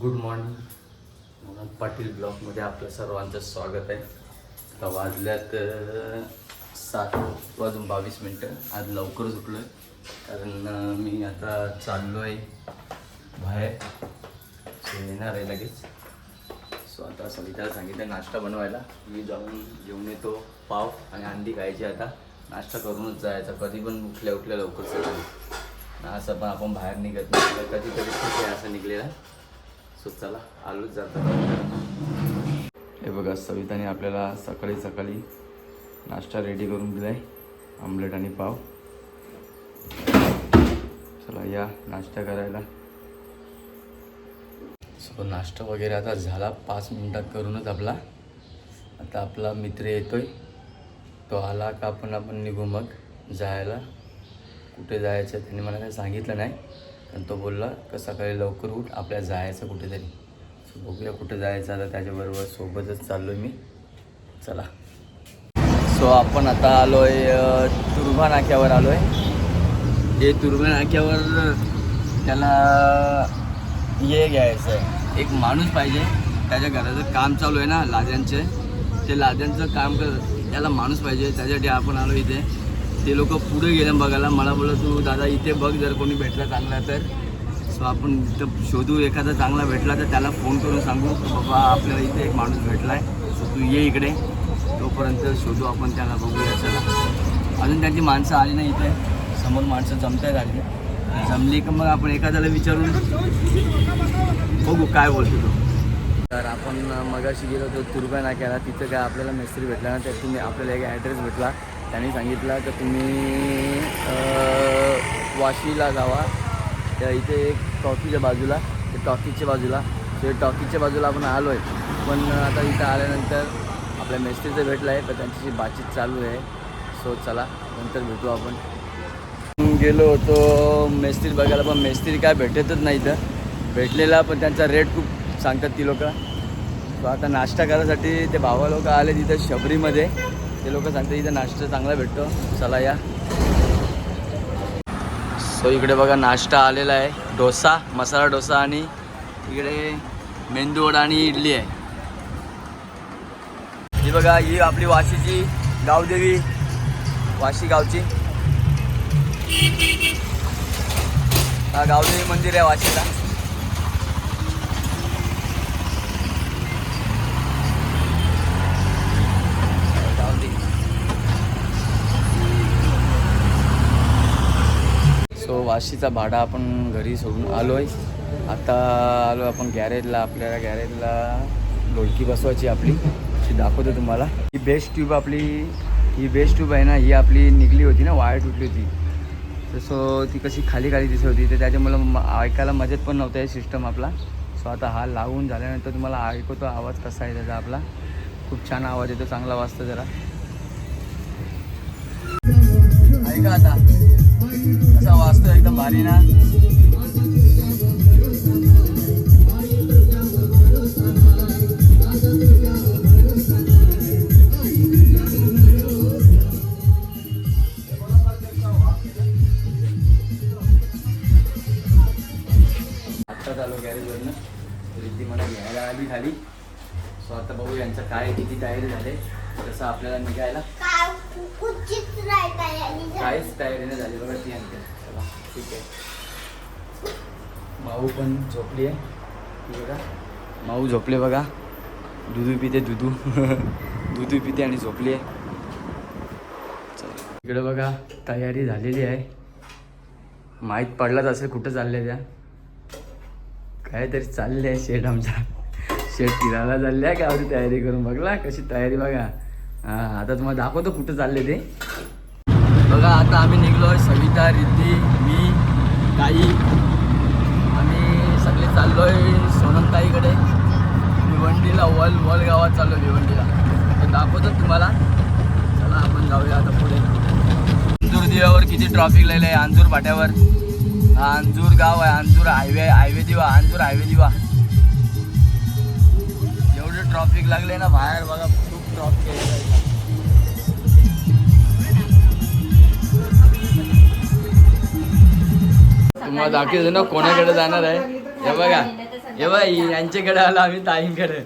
Good morning. Manoj Patil ब्लॉगमध्ये आपलं सर्वांचं स्वागत आहे. आता वाजल्यात सात वाजून बावीस मिनटं. आज लवकरच उठलो आहे कारण मी आता चाललो आहे बाहेर. सो येणार आहे लगेच. सो आता सविताला सांगितलं नाश्ता बनवायला. मी जाऊन घेऊन येतो पाव आणि अंडी खायची आता. नाश्ता करूनच जायचा. कधी पण उठल्या उठल्या लवकर सगळं. असं पण आपण बाहेर निघत नाही. कधी कधी असं निघलेलं. सो चला आलोच जातो हे बघा सविताने आपल्याला सकाळी सकाळी नाश्ता रेडी करून दिला आहे आमलेट आणि पाव. चला या नाश्ता करायला. सो नाश्ता वगैरे आता झाला पाच मिनटात करूनच आपला. आता आपला मित्र येतोय. तो आला का आपण आपण निघू मग जायला. कुठे जायचं त्यांनी मला काही सांगितलं नाही. आणि तो बोलला का सकाळी लवकर उठ आपल्याला जायचं कुठेतरी. सो बघूया कुठे जायचं. आता त्याच्याबरोबर सोबतच चाललो मी. चला. सो आपण आता आलो आहे तुर्भा नाक्यावर आलो आहे हे तुर्भा नाक्यावर त्याला हे घ्यायचं आहे एक माणूस पाहिजे. त्याच्या घराचं काम चालू आहे ना लाद्यांचे. ते लाद्यांचं काम कर त्याला माणूस पाहिजे. त्याच्यासाठी आपण आलो इथे. ते लोक पुढे गेले बघायला मला बोललं तू दादा इथे बघ जर कोणी भेटला चांगला तर. सो आपण इथं शोधू एखादा चांगला भेटला तर त्याला फोन करून सांगू की बाबा आपल्याला इथे एक माणूस भेटला आहे सो तू ये इकडे. तोपर्यंत शोधू आपण त्याला बघूया चला अजून त्यांची माणसं आली नाही इथे. समोर माणसं जमतायत आली जमली का मग आपण एखाद्याला विचारून? बघू काय बोलतो तो. तर आपण मगाशी गेलो होतो तुर्बा नाक्याला तिथं काय आपल्याला मिस्त्री भेटला ना त्यातून आपल्याला एक ॲड्रेस भेटला. त्यांनी सांगितलं तर तुम्ही वाशीला जावा. त्या इथे एक टॉकीच्या बाजूला ते टॉकीच्या बाजूला. ते टॉकीच्या बाजूला आपण आलो आहे पण आता इथं आल्यानंतर आपल्या मेस्त्रीचं भेटलं आहे तर त्यांच्याशी बातचीत चालू आहे. सो चला नंतर भेटू आपण. गेलो होतो मेस्त्री बघायला पण मेस्त्री काय भेटतच नाही तर भेटलेला पण त्यांचा रेट खूप सांगतात ती लोकं. आता नाश्ता करायसाठी ते भावा लोक आले तिथं शबरीमध्ये. ते लोक सांगतात इथं नाश्ता चांगला भेटतो चला या. सो इकडे बघा नाश्ता आलेला आहे. डोसा मसाला डोसा आणि इकडे मेंदू वडा आणि इडली आहे. ही बघा ही आपली वाशीची गावदेवी वाशी गावची. हा गावदेवी मंदिर आहे वाशीला गावदेवी पाचशेचा भाडा आपण घरी सोडून आलो आहे आता आलो आपण गॅरेजला आपल्याला गॅरेजला ढोलकी बसवायची आपली. अशी दाखवतो तुम्हाला. ही बेस्ट ट्यूब आपली ही बेस्ट ट्यूब आहे ना ही आपली निघली होती ना वायर तुटली होती. तसं ती कशी खाली खाली दिसत होती तर त्याच्यामुळं ऐकायला मजेत पण नव्हतं हे सिस्टम आपला. सो आता हा लावून झाल्यानंतर तुम्हाला ऐकवतो आवाज कसा आहे त्याचा आपला. खूप छान आवाज येतो चांगला वाजतो जरा. ऐका आता. कसा वाजतो एकदम भारी ना. रिद्धी मला घ्यायला आली खाली. सो आता बघू यांचं काय किती तयारी झाले. तसं आपल्याला निघायला. काहीच तयारी नाही झाली बघा ती आणते ठीक आहे. माऊ पण झोपली आहे. बघा. माऊ झोपले बघा. दुधू पिते दुधू दुधू पिते आणि झोपली आहे. इकडं बघा तयारी झालेली आहे. माहीत पडलाच असेल कुठं चालले त्या काहीतरी चालले आहे शेट आमचा शेट फिरायला चालले आहे गावची तयारी करून? बघला कशी तयारी बघा. हां आता तुम्हाला दाखवतो कुठं चालले ते. बघा आता आम्ही निघलो सविता रिद्धी. ताई आम्ही सगळे चाललो आहे सोनमताईकडे. भिवंडीला वल वल गावात चाललो भिवंडीला. तर दाखवतो तुम्हाला. चला आपण जाऊया आता पुढे. अंजूर दिव्यावर किती ट्रॉफिक लिहिलं आहे अंजूर फाट्यावर. हा अंजूर गाव आहे अंजूर हायवे हायवे दिवा अंजूर हायवे दिवा. एवढं ट्रॉफिक लागले ना बाहेर बघा खूप ट्रॉफिक आहे. तुम्हाला दाखवतो ना कोणाकडे जाणार आहे. हे बघा. हे बाई यांच्याकडे आलो आम्ही ताईंकडे.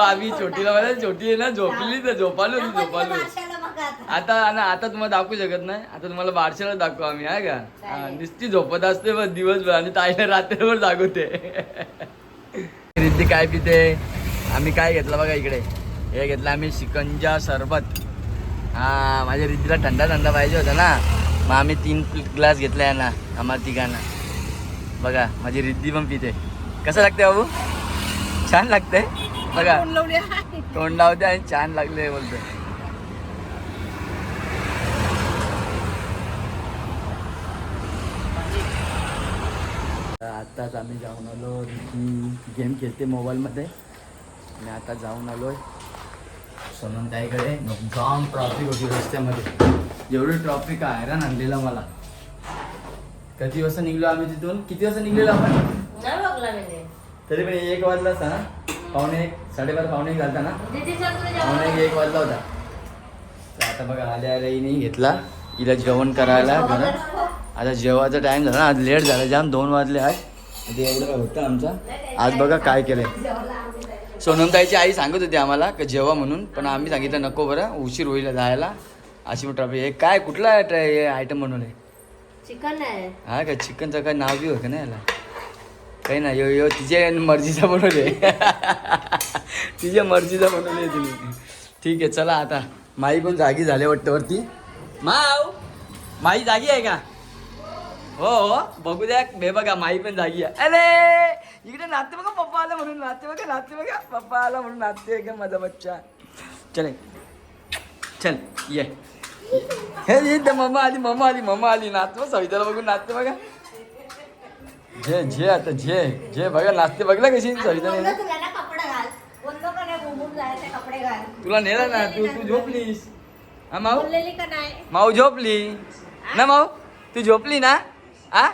आम्ही छोटीला मला छोटी आहे ना झोपली तर झोपालो झोपालो आता. ना आता तुम्हाला दाखवू शकत नाही. आता तुम्हाला बारशाला दाखवू आम्ही आहे का? नुसती झोपत असते बस दिवसभर आणि ताईला रात्रभर जागवते रिद्धी काय पिते? आम्ही काय घेतलं बघा इकडे? हे घेतलं आम्ही शिकंजा सरबत. हा माझ्या रिद्धीला थंडा थंडा पाहिजे होता ना. मग आम्ही तीन ग्लास घेतलाय ना आम्हाला तिघांना. बघा माझी रिद्धी पण पिते. कसं लागते बाबू? छान लागतंय? बघा. तोंड लावते आणि छान लागले बोलतो आताच आम्ही जाऊन आलो. गेम खेळते मोबाईलमध्ये. आणि आता जाऊन आलोय. सोनमताईकडे जाम ट्रॉफिक होती रस्त्यामध्ये. जेवढी ट्रॉफिक आहे हैराण आणलेला मला. किती वाजता निघलो आम्ही तिथून? किती वाजता निघलेलो आपण? तरी पण एक वाजला असता ना? पावणे एक साडेबारा पावणे एक झालता ना? पावणे एक एक वाजला होता. तर आता बघा आल्या आल्या हिने घेतला. हिला जेवण करायला घरात. आता जेवायचा टाइम झाला ना आज लेट झाला. जाम दोन वाजले आज ते एवढं काय होतं आमचा? आज बघा काय केलंय. सोनमताईची आई सांगत होती आम्हाला की जेवा म्हणून. पण आम्ही सांगितलं नको बरं उशीर होईल जायला. अशी ट्रॉफी. हे काय कुठला आयटम बनवले चिकन आहे. हा का? चिकनचं काय नाव बी होतं ना याला? काही नाही यो यो तिच्या मर्जीचा बनवले तिच्या मर्जीचा बनवले तिने. ठीक आहे चला आता. माई पण जागी झाले वाटतं वरती. माव माई जागी आहे का? हो हो बघू द्या. हे बघा माई पण जागी आहे. अरे इकडे नाचते बघा पप्पा आला म्हणून. नाचते बघा नाचते बघा. पप्पा आला म्हणून नाचते का माझा बच्चा? चले चल ये. हे इथं मम्मा आली मम्मा आली मम्मा आली नाचतो सविताला बघून नाचते बघा. झे झे आता झे झे बघा नाचते बघला कशी सविताने. तुला नेला ना तू तू झोपलीस. हा माऊ? माऊ झोपली. ना माऊ? तू झोपली ना? आ?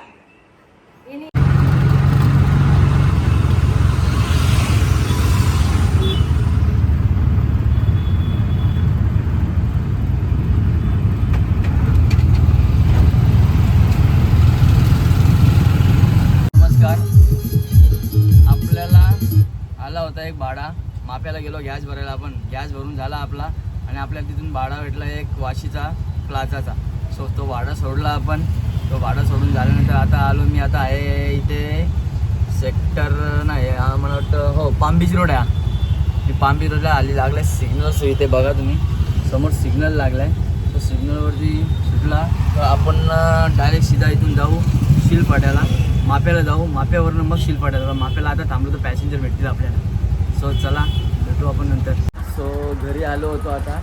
माप्याला गेलो गॅस भरायला आपण. गॅस भरून झाला आपला आणि आपल्याला तिथून भाडा भेटला एक वाशीचा प्लाझाचा. सो तो भाडा सोडला आपण. तो भाडा सोडून झाल्यानंतर आता आलो मी आता आहे इथे सेक्टर नाही हा मला वाटतं हो पामबीच रोड आहे हा. मी पामबीच रोडला आली लागलाय. सिग्नल इथे बघा तुम्ही. समोर सिग्नल लागलाय. तो सिग्नलवरती सुटला. तर आपण डायरेक्ट सीधा इथून जाऊ शिलपाट्याला माप्याला जाऊ. माप्यावरनं मग शिलपाट्याला माप्याला आता थांबलो तर पॅसेंजर भेटतील आपल्याला. सो चला. भेटू आपण नंतर. सो घरी आलो होतो आता.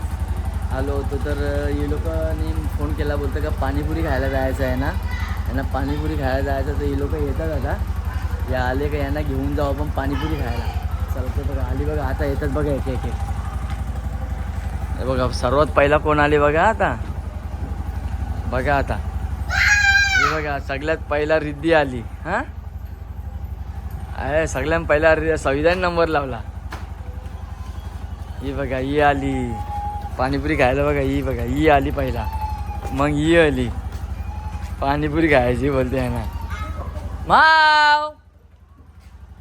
आलो होतो तर हे लोकांनी फोन केला बोलतं का पाणीपुरी खायला जायचं आहे ना? यांना पाणीपुरी खायला जायचं तर हे लोक येतात आता. या आले का यांना घेऊन जाऊ आपण पाणीपुरी खायला. चालतं बघा आली बघा आता येतात बघा एक एक हे बघा सर्वात पहिला कोण आले बघा आता? बघा आता. हे बघा सगळ्यात पहिला रिद्धी आली. हा? अरे सगळ्यां पहिला रि- संविधान नंबर लावला. ही बघा ही आली. पाणीपुरी खायला बघा ही बघा ही आली पहिला. मग ही आली. पाणीपुरी खायची बोलते ना माव!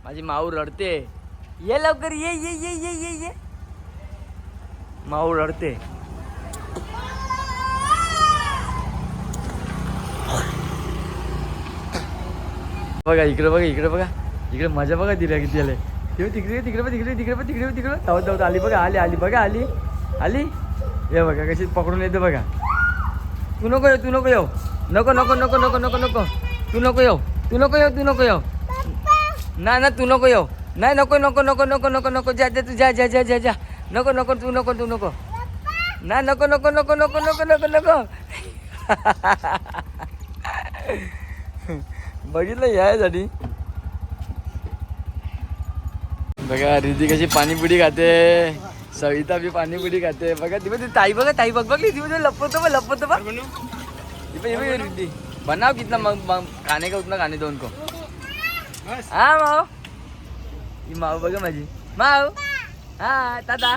माझी माऊ रडते. ये लवकर ये ये ये ये ये ये. माऊ रडते. बघा इकडे बघा इकडे बघा. इकडे मजा बघा दिल्या किती आले तिकडे तिकडे तिकडे पण तिकडे तिकडे पण तिकडे पण तिकडे धावत धावत आली बघा आली आली बघा आली आली ये बघा कशी पकडून येते बघा तू नको येऊ तू नको येऊ नको नको नको नको नको नको तू नको येऊ तू नको येऊ तू नको येऊ ना ना तू नको येऊ नाही नको नको नको नको नको नको जा जा तू जा जा जा जा जा नको नको तू नको तू नको ना नको नको नको नको नको नको नको बघितलं यासाठी बघा रिधी कशी पाणीपुरी खाते. सविता बी पाणीपुरी खाते. बघा ती बघ ती ताई बघा ताई बघ बघली ती बघ लपवतो बघ लपवतो बघ. रिद्धी. बनाव कितना मग मग खाने का उतना खाने दो उनको हा माव ही माव बघा माझी. माव हा दादा.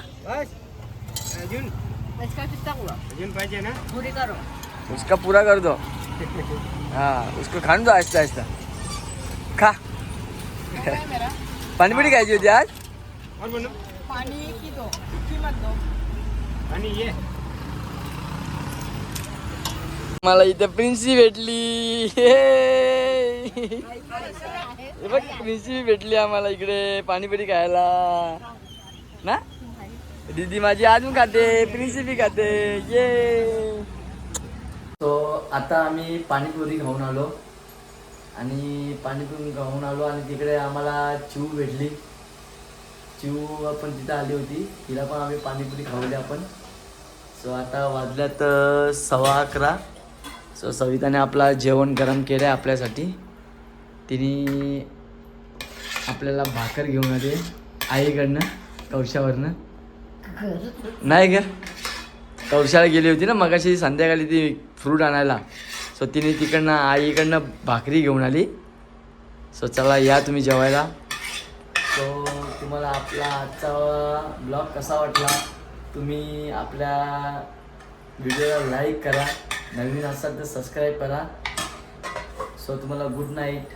अजून? इसका कितना हुआ? अजून पाहिजे ना? पूरी करो. उसका पूरा कर दो. हाँ उसको खाने दो आहिस्ता आहिस्ता. खा. पाणीपुरी खायची होती आज? और बोलो पाणी की दो? किंमत दो? आणि ये. मला इथे प्रिन्सी भेटली. हे बघ प्रिन्सी भेटली आम्हाला इकडे पाणीपुरी खायला. ना? दीदी माझी अजून खाते प्रिन्सी बी खाते. ये. तो आता आम्ही पाणीपुरी खाऊन आलो. आणि पाणीपुरी खाऊन आलो आणि तिकडे आम्हाला चिऊ भेटली. चिऊ आपण तिथं आली होती. तिला पण आम्ही पाणीपुरी खावली आपण. सो आता वाजल्यात सव्वा अकरा. सो सविताने आपला जेवण गरम केलं आहे आपल्यासाठी. तिने आपल्याला भाकर घेऊन आली आईकडनं कवशावरनं नाही का कवशाला गेली होती ना मगाशी संध्याकाळी ती फ्रूट आणायला. सो तिने तिकडनं आईकडनं भाकरी घेऊन आली. सो चला या तुम्ही जेवायला. सो तुम्हाला आपला आजचा ब्लॉग कसा वाटला? तुम्ही आपल्या व्हिडिओला लाईक करा. नवीन असाल तर सबस्क्राईब करा. सो तुम्हाला गुड नाईट